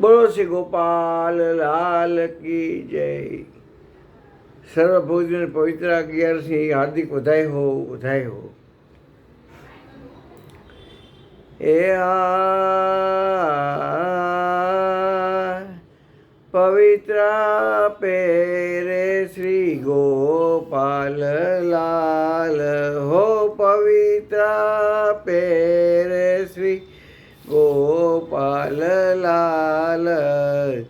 बोलो श्री गोपाल लाल की जय। सर्वभोजन पवित्र अग्ञान सिंह हार्दिक बधाई हो बधाई हो। ए पवित्र पेरे श्री गोपाल लाल हो, पवित्र पेरे श्री गोपाल लाल। लाल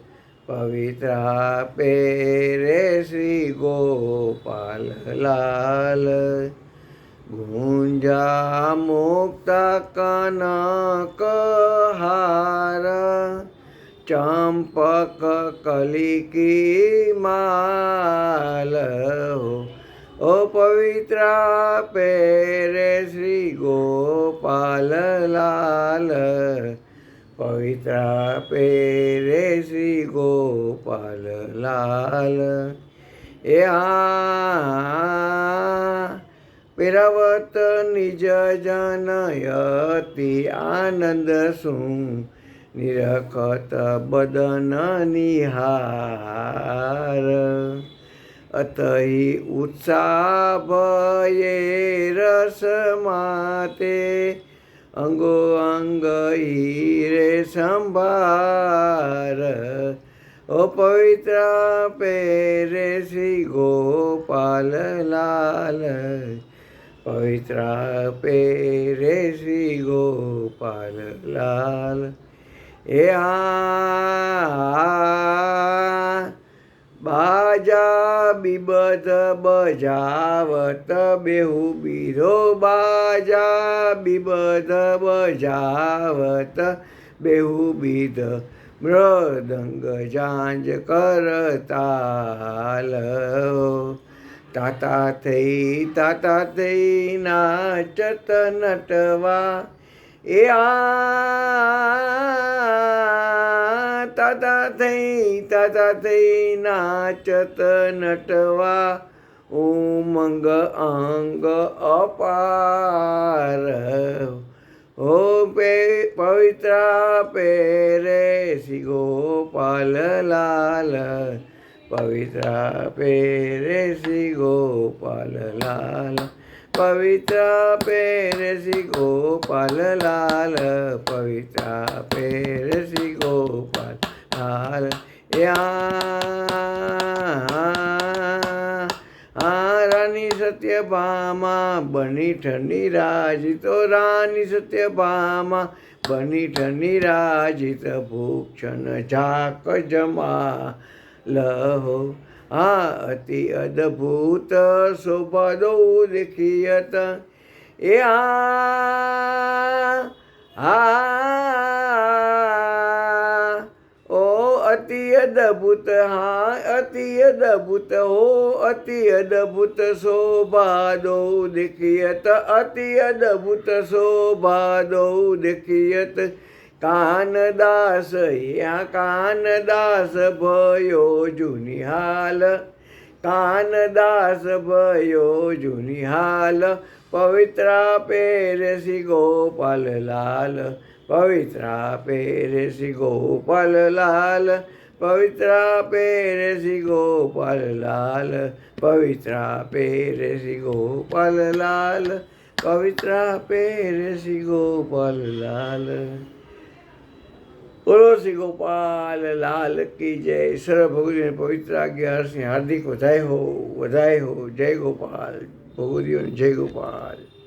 पवित्रा पेरे श्री गोपाल लाल गुंजा मुक्ता कनक हार। चंपक कली की माल हो। ओ पवित्रा पेरे श्री गोपाल लाल पवित्रा पे रे श्री गोपाल लाल यावत निज जनयति आनंद सु निरखत बदन निहार। अतहि उत्साह भये रसमाते અંગો અંગ રે સંભાર ઓ પવિત્ર પેરે શ્રી ગોપાલ લાલ પવિત્ર પેરે શ્રી ગોપાલ લાલ એ આ બાજા બીબધ બજાવત બેહુ બીરો બાજા બીબધ બજાવત બેહુ બીધ મૃદંગ જાંજ કરતાલ. તાતા થઈ તાતા થઈ નાચત નટવા. એ આ તાતા થઈ તાતા થઈ નાચત નટવા. ઉમંગ અંગ અપાર. હો પે પવિત્ર પેરે શ્રી ગોપાલ લાલ પવિત્ર પેરે શ્રી ગોપાલ લાલ પવિત્ર પેરે શ્રી ગોપાલ લાલ પવિત્ર પેરે શ્રી ગોપાલ લાલ યા આ રાની સત્યભામા બની ઠંડી રાજીતો રાની સત્યભામા બની ઠંડી રાજીત ભૂક્ષણ ઝાક જમા લહો આ અતિ અદ્ભુત શોભા દો દેખિયત એ આ આ ઓ અતિ અદભુત હા અતિ અદભુત હો અતિ અદભુત શોભા દો દેખિયત અતિ અદભુત શોભા દો દેખિયત કાનદાસ યા કાનદાસ ભયો જૂની હાલ, કાનદાસ ભયો જૂની હાલ, પવિત્રા પેરસી ગોપાલ લાલ. પવિત્ર પેરે શ્રી ગોપાલ લાલ, પવિત્રા પેરે શ્રી ગોપાલ લાલ, પવિત્રા પેરે શ્રી ગોપાલ લાલ, પવિત્રા પેરે શ્રી ગોપાલ લાલ. બોલો શ્રી ગોપાલ લાલ કી જય. સર્વ ભગવતીને પવિત્ર અગિયારસની હાર્દિક વધાય હો વધાય હો. જય ગોપાલ. ભગવતીઓને જય ગોપાલ.